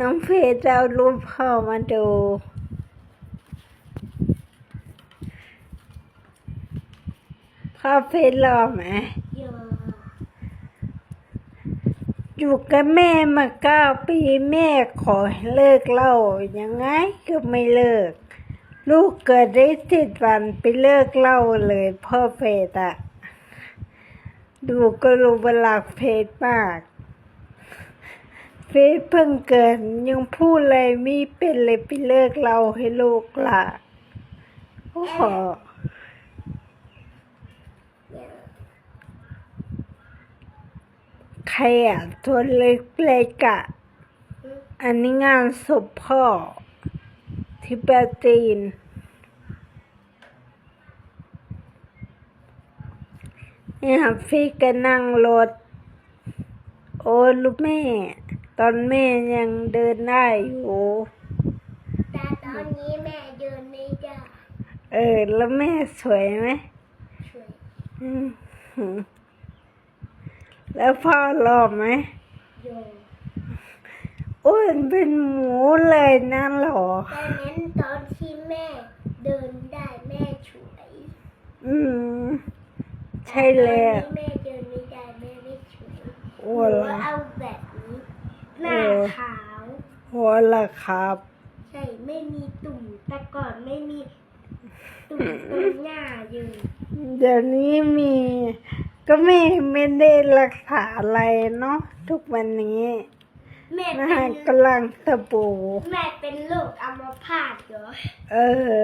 น้องเฟยจเอารูปพ่อมาดู พ่อเฟยรอไหมอยู่กับแม่มาเก้าปีแม่ขอเลิกเหล่ายังไงก็ไม่เลิก ลูกเกิดได้สิบวันไปเลิกเหล่าเลยพ่อเฟดอะดูก็รู้ว่ารักเฟดมาก เฟซเพิ่งเกิดยังพูดอะไรไม่เป็นเลยไปเลิกเราให้ลูกละโอ้โหใครอะตัวเล็กๆอะอันนี้งานศพพ่อ ที่ปราจีน เนี่ยฟิกก็นั่งรถ โอ้ลูกแม่ ตอนแม่ยังเดินได้อยู่ แต่ตอนนี้แม่เดินไม่ได้เออ แล้วแม่สวยไหมช่วยอืมหือแล้วพ่อหล่อไหมโยอ้วนเป็นหมูเลยนะหล่อแต่นั้นตอนที่แม่เดินได้แม่ช่วยอืม ใช่แล้วตอนนี้แม่เดินไม่ได้แม่ไม่ช่วยโอ้หนูละเอาแบบนี้หน้า ขาวหัวละครับ ใช่ไม่มีตุ่มแต่ก่อนไม่มีตุ่มตรงหน้าอยู่เดี๋ยวนี้มี ก็ไม่ไม่ได้รักษาอะไรเนาะทุกวันนี้แม่นะเป็ฮะนกำลังตะปูแม่เป็นโรคอัมพาตเหรอเออ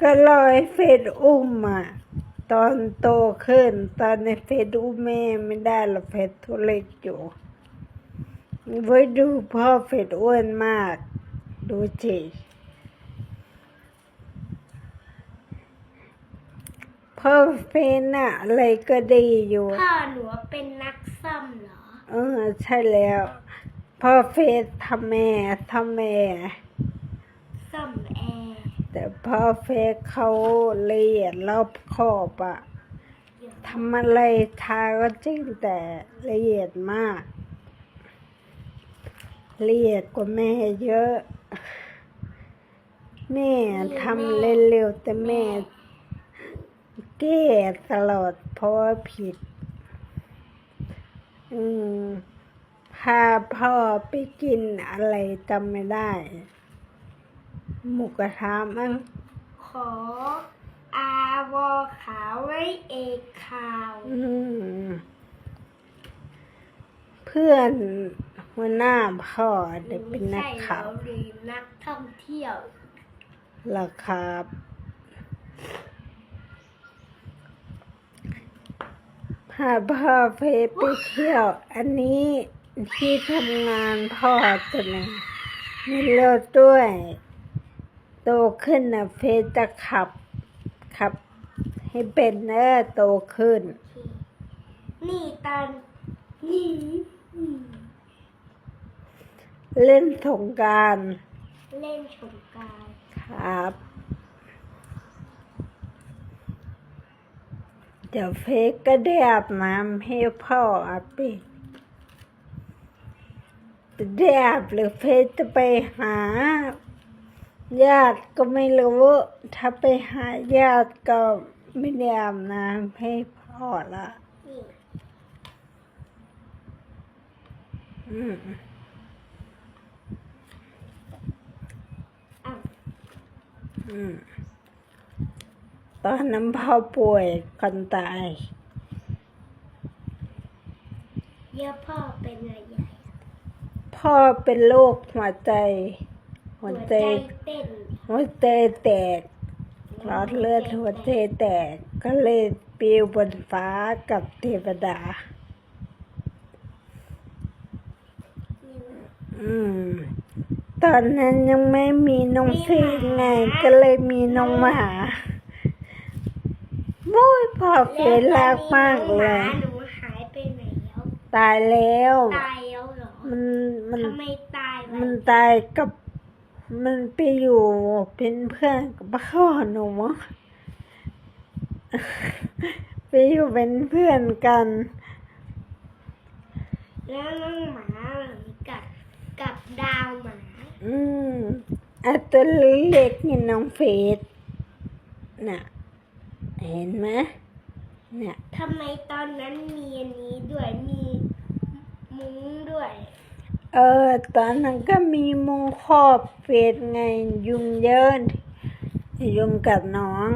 ก็รอให้เฟซอุ้มอะตอนโตขึ้น ตอนในเฟซอุ้มแม่ไม่ได้หรอกเฟซทุเล็กอยู่ ไว้ดูพ่อเฟซอ้วนมาก ดูจิพ่อเฟซน่ะอะไรก็ดีอยู่ พ่อหนูเป็นนักซ่อมเหรอ เออ ใช่แล้ว พ่อเฟซทำแม่ทำแม่ซ่อมแอร์แต่พ่อเฟซเขาละเอียดรอบคอบอะทำอะไรทาก็จริงแต่ละเอียดมากละ เอียดกว่าแม่เยอะ แม่ทำเร็วๆแต่แม่แก้ตลอดเพราะว่าผิด อืมพาพ่อไปกินอะไรจำไม่ได้ หมูกระทะมั้งขอ อาวอขาวไว้เอกขาว อืม เพื่อน หัวหน้าพ่อเด็กเป็นนักข่าวหรือนักท่องเที่ยวล่ะครับ พาพ่อเพไปเที่ยว อันนี้ที่ทำงานพ่อตัวหนึงมีรถด้วย โตขึ้นนะเฟซจะขับ ขับ ให้เป็นเนอโตขึ้น นี่ตอนนี่อืม เล่นสงกรารเล่นสงกรารครับ เดี๋ยวเฟกก็ได้อาบน้ำให้พ่ออาบปีจะได้อาบหรือเฟกจะไปหา ญาติก็ไม่รู้ถ้าไปหาญาติก็ไม่ได้อาบน้ำให้พ่อละนี่อืม อะ อืม ตอนนั้นพ่อป่วยคนตายเดี๋ยวพ่อเป็นอะไรใหญ่พ่อเป็นโรคหัวใจ หัวใจเต้นหัวใจแตกหลอดเลือดหัวใจแตก ก็เลยปลิวบนฟ้ากับเทวดา อืม ตอนนั้นยังไม่มีน้องเพลงไง ก็เลยมีน้องหมาบุ้ยพ่อเฟรรักมากเลย หนูหายไปไหนแล้วตายแล้ว ตายแล้วเหรอมันมันทำไมตายมัวะนตายกับ มันไปอยู่เป็นเพื่อนกับพ่อหนูมั้งไปอยู่เป็นเพื่อนกัน แล้วน้องหมากับกับดาวหมา อืมอะตัวเล็กๆนี่น้องเฟสน่ะ เห็นไหมเนี่ยทำไมตอนนั้นมีอันนี้ด้วยมีมุ้งด้วย เออ ตอนนั้นก็มีมุงครอบเฟสไงยุงเยินยุงกัดน้อง